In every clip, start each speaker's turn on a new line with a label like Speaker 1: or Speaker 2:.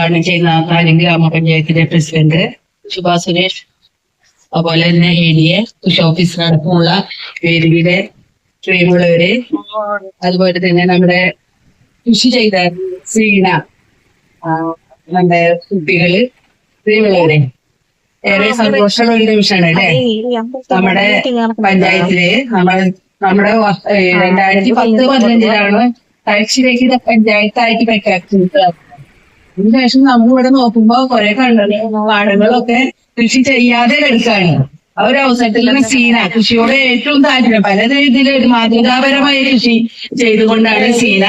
Speaker 1: ഉദ്ഘാടനം ചെയ്യുന്ന കാര്യം ഗ്രാമപഞ്ചായത്തിലെ പ്രസിഡന്റ് ശുഭാ സുരേഷ് അതുപോലെ തന്നെ എ ഡി എ കൃഷി ഓഫീസർ അടക്കമുള്ള വേദിയുടെ പ്രിയമുള്ളവര് അതുപോലെ തന്നെ നമ്മുടെ കൃഷി ചെയ്ത ആ, നമ്മുടെ കുട്ടികൾ പ്രിയമുള്ളവരെ ഏറെ സന്തോഷമുള്ള ഒരു നിമിഷമാണ് അല്ലേ? നമ്മുടെ പഞ്ചായത്തിൽ നമ്മൾ നമ്മുടെ രണ്ടായിരത്തി പത്ത് പതിനഞ്ചിലാണ് തലശ്ശേരി പഞ്ചായത്തായിട്ട് പ്രഖ്യാപിച്ചത്. അതിനുശേഷം നമ്മൾ ഇവിടെ നോക്കുമ്പോ കുറെ കണ്ടത് വാഴകളൊക്കെ കൃഷി ചെയ്യാതെ കിടക്കാണ്. ആ ഒരു അവസരത്തിൽ സീന കൃഷിയോട് ഏറ്റവും താല്പര്യം. പല രീതിയിൽ മാതൃകാപരമായ കൃഷി ചെയ്തുകൊണ്ടാണ് സീന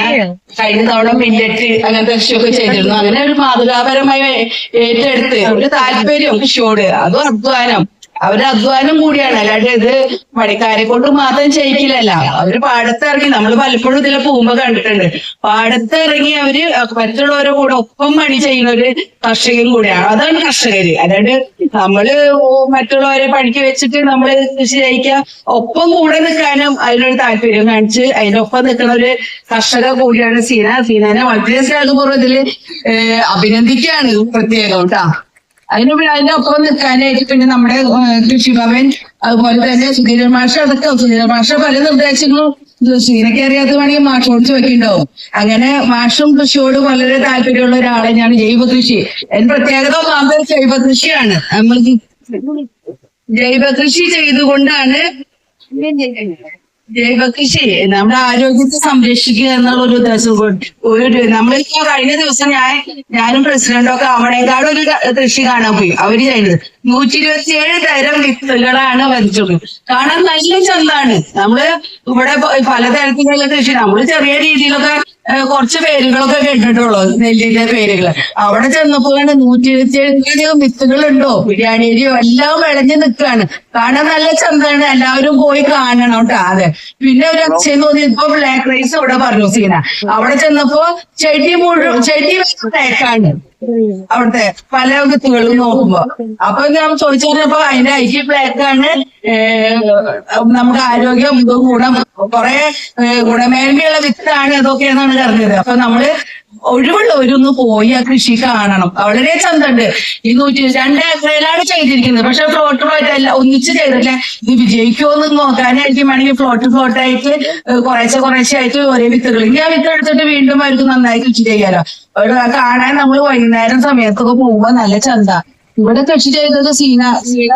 Speaker 1: കഴിഞ്ഞ തവണ മില്ലറ്റ് അങ്ങനത്തെ കൃഷിയൊക്കെ ചെയ്തിരുന്നു അങ്ങനെ ഒരു മാതൃകാപരമായി ഏറ്റെടുത്ത് ഒരു താല്പര്യം കൃഷിയോട്. അതും അധ്വാനം. അവരുടെ അധ്വാനം കൂടിയാണ്. അല്ലാണ്ട് ഇത് പണിക്കാരെ കൊണ്ട് മാത്രം ചെയ്യിക്കില്ലല്ല. അവർ പാടത്തിറങ്ങി നമ്മൾ പലപ്പോഴും ഇതിലെ പോകുമ്പോ കണ്ടിട്ടുണ്ട്. പാടത്തിറങ്ങി അവർ മറ്റുള്ളവരെ കൂടെ ഒപ്പം പണി ചെയ്യുന്ന ഒരു കർഷകരും കൂടിയാണ്. അതാണ് കർഷകര്. അല്ലാണ്ട് നമ്മൾ മറ്റുള്ളവരെ പണിക്ക് വെച്ചിട്ട് നമ്മൾ കൃഷി ചെയ്യിക്കുക ഒപ്പം കൂടെ നിൽക്കാനും അതിനൊരു താല്പര്യം കാണിച്ച് അതിനൊപ്പം നിൽക്കുന്ന ഒരു കർഷക കൂടിയാണ് സീന. സീനനെ വളരെ സ്നേഹപൂർവം ഏഹ് അഭിനന്ദിക്കുകയാണ് പ്രത്യേകം കേട്ടാ. അതിന് അതിന്റെ ഒപ്പം നിൽക്കാനായിട്ട് പിന്നെ നമ്മുടെ കൃഷിഭവൻ അതുപോലെ തന്നെ സുധീരൻ മാഷ അതൊക്കെ സുധീരൻ മാഷ പല നിർദ്ദേശങ്ങളും സീനയ്ക്ക് അറിയാത്ത വേണമെങ്കിൽ മാഷോട് ചോദിക്കണ്ടാവും. അങ്ങനെ മാഷും കൃഷിയോട് വളരെ താല്പര്യമുള്ള ഒരാളെ ഞാൻ ജൈവ കൃഷി. എന്റെ പ്രത്യേകത ഒന്നാമത് ജൈവ കൃഷിയാണ്. നമ്മൾ ജൈവ കൃഷി ചെയ്തുകൊണ്ടാണ് ജൈവ കൃഷി നമ്മുടെ ആരോഗ്യത്തെ സംരക്ഷിക്കുക എന്നുള്ള ഒരു ഉദ്ദേശം കൊണ്ട്. ഒരു നമ്മളിപ്പോ കഴിഞ്ഞ ദിവസം ഞാൻ ഞാനും പ്രസിഡന്റും ഒക്കെ അവണേക്കാട് ഒരു കൃഷി കാണാൻ പോയി. അവർ ചെയ്യുന്നത്. നൂറ്റി ഇരുപത്തിയേഴ് തരം വിത്തുകളാണ് വരച്ചത്. കാണാൻ നല്ല ചന്താണ്. നമ്മൾ ഇവിടെ പലതരത്തിലുള്ള കൃഷി. നമ്മൾ ചെറിയ രീതിയിലൊക്കെ കുറച്ച് പേരുകളൊക്കെ കേട്ടിട്ടുള്ളൂ. നെല്ലിന്റെ പേരുകൾ അവിടെ ചെന്നപ്പോഴാണ് നൂറ്റി ഇരുപത്തിയേഴ് വിത്തുകളുണ്ടോ? അരിയോ എല്ലാം വിളഞ്ഞു നിൽക്കുകയാണ് കാണാൻ നല്ല ചന്ദ്രനാണ് എല്ലാവരും പോയി കാണണം കേട്ടോ. അതെ. പിന്നെ ഒരു അച്ഛൻ തോന്നി ഇപ്പൊ ബ്ലാക്ക് റൈസ് ഇവിടെ പറഞ്ഞു സീന. അവിടെ ചെന്നപ്പോ ചെടി മുഴുവൻ ചെടി ബ്ലാക്കാണ് അവിടുത്തെ പല വിത്തുകളും നോക്കുമ്പോ. അപ്പൊ ഞാൻ ചോദിച്ചു പറഞ്ഞപ്പോ അതിന്റെ ഐ ബ്ലാക്കാണ് ബ്ലാക്ക് ആണ്. ഏഹ്, നമ്മുടെ ആരോഗ്യം ഗുണം കുറെ ഗുണമേന്മയുള്ള വിത്താണ് ഇതൊക്കെയെന്നാണ് പറഞ്ഞത്. അപ്പൊ നമ്മൾ ഒഴിവുള്ളവരൊന്ന് പോയി ആ കൃഷി കാണണം. വളരെ ചന്തണ്ട്. ഈ നൂറ്റി രണ്ട് ഏക്കറിലാണ് ചെയ്തിരിക്കുന്നത്. പക്ഷെ ഫ്ലോട്ട് ഫ്ലോട്ട് അല്ല ഒന്നിച്ച് ചെയ്തിട്ടില്ല. ഇത് വിജയിക്കുമോ എന്ന് നോക്കാനായിരിക്കും വേണമെങ്കിൽ ഫ്ലോട്ട് ഫ്ലോട്ട് ആയിട്ട് കുറേശ്ശെ കുറേശ്ശെ ആയിട്ട് ഒരേ വിത്തുകൾ ഇനി ആ വിത്ത് എടുത്തിട്ട് വീണ്ടും അവർക്ക് നന്നായി കൃഷി ചെയ്യാലോ. അവിടെ കാണാൻ നമ്മൾ വൈകുന്നേരം സമയത്തൊക്കെ പോകുമ്പോ നല്ല ചന്ത. ഇവിടെ കൃഷി ചെയ്തത് സീന. സീന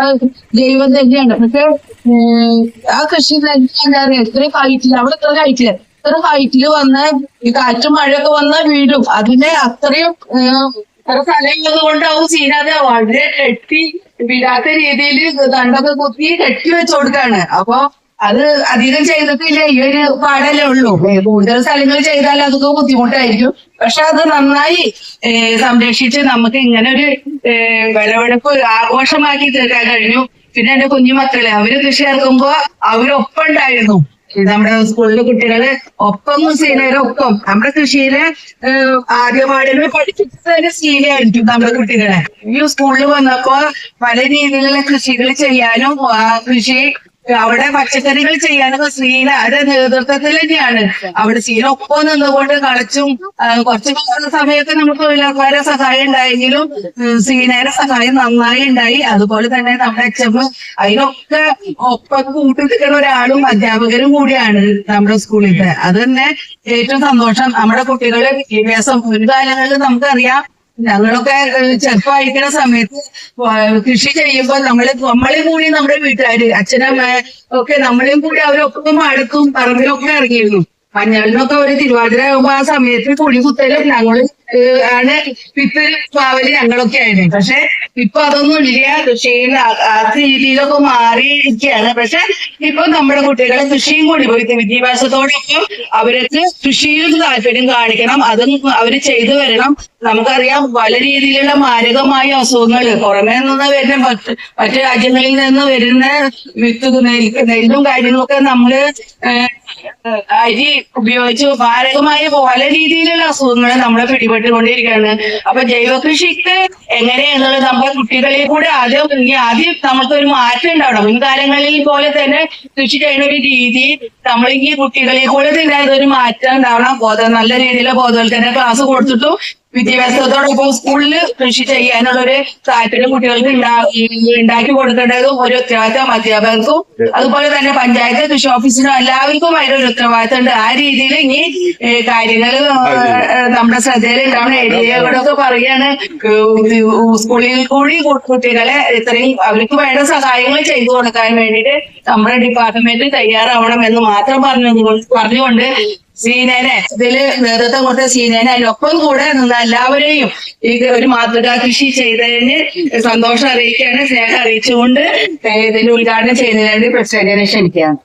Speaker 1: ജൈവം തന്നെയാണ്. പക്ഷെ ആ കൃഷി എന്താ പറയാ? ഇത്രയും കഴിച്ചില്ല അവിടെ ഇത്ര ഹൈറ്റിൽ ഇത്ര ഹൈറ്റിൽ വന്ന് ഈ കാറ്റും മഴയൊക്കെ വന്ന വീഴും. അതിനെ അത്രയും ഇത്ര സ്ഥലമുള്ളത് കൊണ്ടാവും ചെയ്യാതെ വളരെ കെട്ടി വിടാത്ത രീതിയിൽ ദണ്ടൊക്കെ കുത്തി കെട്ടി വെച്ചു കൊടുക്കാണ്. അപ്പൊ അത് അധികം ചെയ്തിട്ടില്ല. ഈ ഒരു പാടല്ലേ ഉള്ളൂ. കൂടുതൽ സ്ഥലങ്ങൾ ചെയ്താൽ അതൊക്കെ ബുദ്ധിമുട്ടായിരിക്കും. പക്ഷെ അത് നന്നായി സംരക്ഷിച്ച് നമുക്ക് ഇങ്ങനെ ഒരു വിളവെടുപ്പ് ആഘോഷമാക്കി തീർക്കാൻ കഴിഞ്ഞു. പിന്നെ എന്റെ കുഞ്ഞു മക്കളെ അവർ കൃഷി ഇറക്കുമ്പോ അവരൊപ്പം ഉണ്ടായിരുന്നു നമ്മുടെ സ്കൂളിലെ കുട്ടികളെ ഒപ്പം സീനയുടെ ഒപ്പം നമ്മുടെ കൃഷിയിലെ ഏഹ്, ആദ്യപാടിനെ പഠിപ്പിച്ചതിന് സീനയായിരിക്കും നമ്മുടെ കുട്ടികളെ. ഈ സ്കൂളിൽ വന്നപ്പോ പല രീതിയിലുള്ള കൃഷികൾ ചെയ്യാനും ആ കൃഷി അവിടെ പച്ചക്കറികൾ ചെയ്യാനൊക്കെ സീന അവരുടെ നേതൃത്വത്തിൽ തന്നെയാണ്. അവിടെ സ്ത്രീയുടെ ഒപ്പം നിന്നുകൊണ്ട് കളിച്ചും കുറച്ച് സമയത്ത് നമുക്ക് തൊഴിലാൾക്കാരെ സഹായം ഉണ്ടായെങ്കിലും ഉം, സീനയുടെ സഹായം നന്നായി ഉണ്ടായി. അതുപോലെ തന്നെ നമ്മുടെ അച്ഛമ്മ അതിനൊക്കെ ഒപ്പം കൂട്ടി നിൽക്കുന്ന ഒരാളും അധ്യാപകരും കൂടിയാണ് നമ്മുടെ സ്കൂളിലത്തെ അത് തന്നെ ഏറ്റവും സന്തോഷം. നമ്മുടെ കുട്ടികളെ വിദ്യാഭ്യാസം ഒരു കാലങ്ങളിൽ നമുക്കറിയാം ഞങ്ങളൊക്കെ ചെറുപ്പമായിരിക്കുന്ന സമയത്ത് കൃഷി ചെയ്യുമ്പോൾ നമ്മളെ നമ്മളെ കൂടി നമ്മുടെ വീട്ടുകാര് അച്ഛനമ്മ ഒക്കെ നമ്മളെയും കൂടി അവരൊപ്പം അടുക്കും പറമ്പിലൊക്കെ ഇറങ്ങിയിരുന്നു. മഞ്ഞളിനൊക്കെ ഒരു തിരുവാതിര ആകുമ്പോ ആ സമയത്ത് കുഴി കുത്തലും ഞങ്ങൾ ആണ് വിത്ത് പാവൽ ഞങ്ങളൊക്കെ ആയിരുന്നു പക്ഷെ ഇപ്പൊ അതൊന്നും ഇല്ല. കൃഷിയിൽ ആ- രീതിയിലൊക്കെ മാറിയിരിക്കുകയാണ്. പക്ഷെ ഇപ്പൊ നമ്മുടെ കുട്ടികളെ കൃഷിയും കൂടി പോയി വിദ്യാഭ്യാസത്തോടൊപ്പം അവർക്ക് കൃഷിയിൽ താല്പര്യം കാണിക്കണം. അതും അവർ ചെയ്തു വരണം. നമുക്കറിയാം പല രീതിയിലുള്ള മാരകമായ അസുഖങ്ങൾ പുറമെ നിന്ന് വരുന്ന മറ്റ് മറ്റു രാജ്യങ്ങളിൽ നിന്ന് വരുന്ന വിത്ത് നെല്ലും കാര്യങ്ങളൊക്കെ നമ്മൾ അരി ഉപയോഗിച്ച് മാരകമായ പല രീതിയിലുള്ള അസുഖങ്ങൾ നമ്മളെ പിടിപെട്ടുകൊണ്ടിരിക്കുകയാണ്. അപ്പൊ ജൈവ കൃഷിക്ക് എങ്ങനെയെന്നുള്ളത് നമ്മുടെ കുട്ടികളിൽ കൂടെ ആദ്യം ഇനി ആദ്യം നമുക്കൊരു മാറ്റം ഉണ്ടാവണം. മുൻകാലങ്ങളിൽ പോലെ തന്നെ കൃഷി ചെയ്യുന്ന ഒരു രീതി നമ്മൾ ഈ കുട്ടികളിൽ കൂടെ തന്നെ ഇതൊരു മാറ്റം ഉണ്ടാവണം. ബോധം നല്ല രീതിയിലുള്ള ബോധവൽക്കരണ ക്ലാസ് കൊടുത്തിട്ടും വിദ്യാഭ്യാസത്തോടൊപ്പം സ്കൂളിൽ കൃഷി ചെയ്യാനുള്ള ഒരു താല്പര്യം കുട്ടികൾക്ക് ഉണ്ടാക്കി കൊടുക്കേണ്ടതും ഒരു ഉത്തരവാദിത്തം അധ്യാപകർക്കും അതുപോലെ തന്നെ പഞ്ചായത്ത് കൃഷി ഓഫീസിനും എല്ലാവർക്കും അതിലൊരു ഉത്തരവാദിത്തം ഉണ്ട്. ആ രീതിയിൽ ഇനി കാര്യങ്ങൾ നമ്മുടെ ശ്രദ്ധയിൽ ഉണ്ടാവണം ഏരിയകളൊക്കെ പറയാണ് സ്കൂളിൽ കൂടി കുട്ടികളെ ഇത്രയും അവർക്ക് വേണ്ട സഹായങ്ങൾ ചെയ്തു കൊടുക്കാൻ വേണ്ടിയിട്ട് നമ്മുടെ ഡിപ്പാർട്ട്മെന്റ് തയ്യാറാവണം എന്ന് മാത്രം പറഞ്ഞു പറഞ്ഞുകൊണ്ട് സീനേനെ. ഇതിൽ നേതൃത്വം കൊടുത്ത സീനേനെ അതിനൊപ്പം കൂടെ നിന്ന എല്ലാവരെയും ഈ ഒരു മാതൃകാ കൃഷി ചെയ്തതിന് സന്തോഷം അറിയിക്കുകയാണ് സ്നേഹം അറിയിച്ചുകൊണ്ട് ഇതിന്റെ ഉദ്ഘാടനം ചെയ്യുന്നതിന് വേണ്ടി പ്രസിഡന്റിനെ ക്ഷണിക്കുകയാണ്.